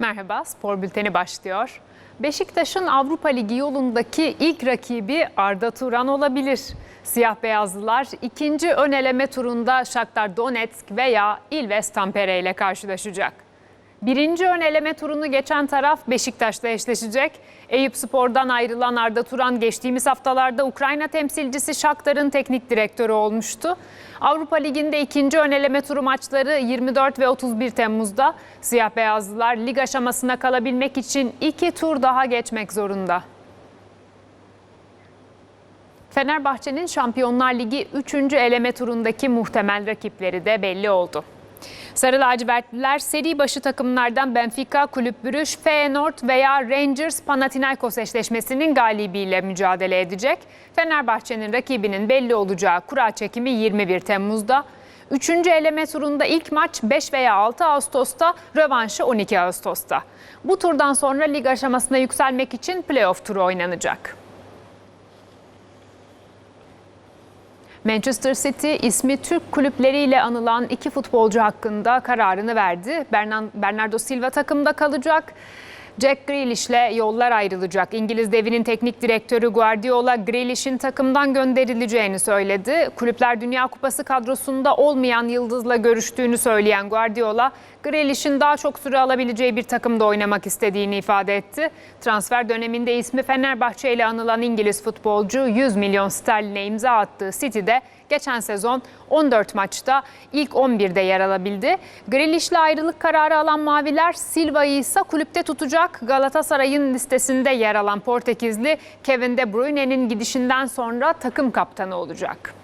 Merhaba, spor bülteni başlıyor. Beşiktaş'ın Avrupa Ligi yolundaki ilk rakibi Arda Turan olabilir. Siyah beyazlılar ikinci ön eleme turunda Shakhtar Donetsk veya Ilves Tampere ile karşılaşacak. Birinci ön eleme turunu geçen taraf Beşiktaş'la eşleşecek. Eyüp Spor'dan ayrılan Arda Turan geçtiğimiz haftalarda Ukrayna temsilcisi Shakhtar'ın teknik direktörü olmuştu. Avrupa Ligi'nde ikinci ön eleme turu maçları 24 ve 31 Temmuz'da. Siyah beyazlılar lig aşamasına kalabilmek için iki tur daha geçmek zorunda. Fenerbahçe'nin Şampiyonlar Ligi 3. eleme turundaki muhtemel rakipleri de belli oldu. Sarı lacivertliler seri başı takımlardan Benfica, Kulüp Brüj, Feyenoord veya Rangers Panathinaikos eşleşmesinin galibiyle mücadele edecek. Fenerbahçe'nin rakibinin belli olacağı kura çekimi 21 Temmuz'da. Üçüncü eleme turunda ilk maç 5 veya 6 Ağustos'ta, rövanşı 12 Ağustos'ta. Bu turdan sonra lig aşamasına yükselmek için playoff turu oynanacak. Manchester City ismi Türk kulüpleriyle anılan iki futbolcu hakkında kararını verdi. Bernardo Silva takımda kalacak. Jack Grealish'le yollar ayrılacak. İngiliz devinin teknik direktörü Guardiola Grealish'in takımdan gönderileceğini söyledi. Kulüpler Dünya Kupası kadrosunda olmayan yıldızla görüştüğünü söyleyen Guardiola, Grealish'in daha çok süre alabileceği bir takımda oynamak istediğini ifade etti. Transfer döneminde ismi Fenerbahçe ile anılan İngiliz futbolcu 100 milyon sterline imza attığı City'de geçen sezon 14 maçta ilk 11'de yer alabildi. Grealish'le ayrılık kararı alan Maviler Silva'yı ise kulüpte tutacak. Galatasaray'ın listesinde yer alan Portekizli Kevin De Bruyne'nin gidişinden sonra takım kaptanı olacak.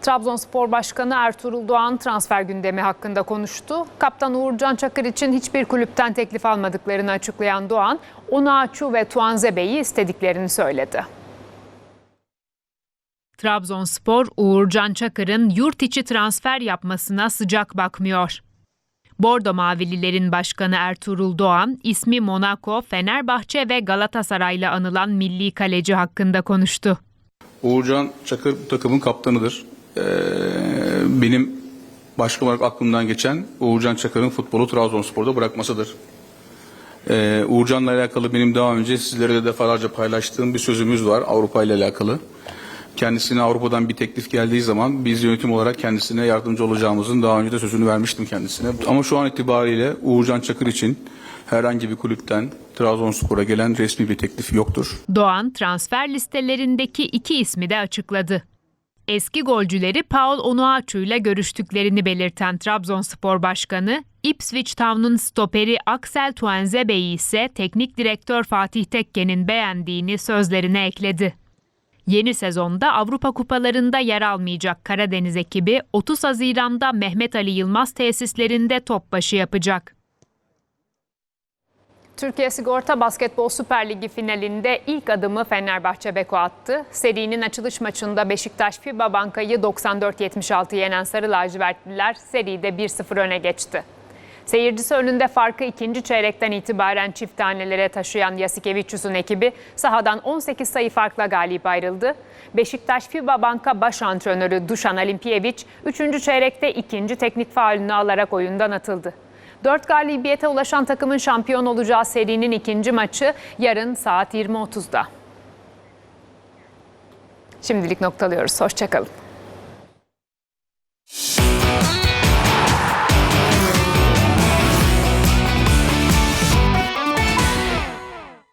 Trabzonspor Başkanı Ertuğrul Doğan transfer gündemi hakkında konuştu. Kaptan Uğurcan Çakır için hiçbir kulüpten teklif almadıklarını açıklayan Doğan, Onaçu ve Tuanzebe'yi istediklerini söyledi. Trabzonspor Uğurcan Çakır'ın yurt içi transfer yapmasına sıcak bakmıyor. Bordo Mavililerin başkanı Ertuğrul Doğan, ismi Monaco, Fenerbahçe ve Galatasaray'la anılan milli kaleci hakkında konuştu. Uğurcan Çakır takımın kaptanıdır. Ee, benim başka olarak aklımdan geçen Uğurcan Çakır'ın futbolu Trabzonspor'da bırakmasıdır. Ee, Uğurcan'la alakalı benim daha önce sizlere de defalarca paylaştığım bir sözümüz var Avrupa ile alakalı. Kendisine Avrupa'dan bir teklif geldiği zaman biz yönetim olarak kendisine yardımcı olacağımızın daha önce de sözünü vermiştim kendisine. Ama şu an itibariyle Uğurcan Çakır için herhangi bir kulüpten Trabzonspor'a gelen resmi bir teklif yoktur. Doğan transfer listelerindeki iki ismi de açıkladı. Eski golcüleri Paul Onuachu ile görüştüklerini belirten Trabzonspor Başkanı, Ipswich Town'un stoperi Axel Tuanzebe'yi ise teknik direktör Fatih Tekke'nin beğendiğini sözlerine ekledi. Yeni sezonda Avrupa kupalarında yer almayacak Karadeniz ekibi 30 Haziran'da Mehmet Ali Yılmaz tesislerinde top başı yapacak. Türkiye Sigorta Basketbol Süper Ligi finalinde ilk adımı Fenerbahçe Beko attı. Serinin açılış maçında Beşiktaş FIBA Banka'yı 94-76 yenen Sarı Lacivertliler seride 1-0 öne geçti. Seyircisi önünde farkı ikinci çeyrekten itibaren çift tanelere taşıyan Yasikevicius'un ekibi sahadan 18 sayı farkla galip ayrıldı. Beşiktaş FIBA Banka baş antrenörü Dušan Alimpijević 3. çeyrekte ikinci teknik faulünü alarak oyundan atıldı. 4 galibiyete ulaşan takımın şampiyon olacağı serinin ikinci maçı yarın saat 20.30'da. Şimdilik noktalıyoruz. Hoşçakalın.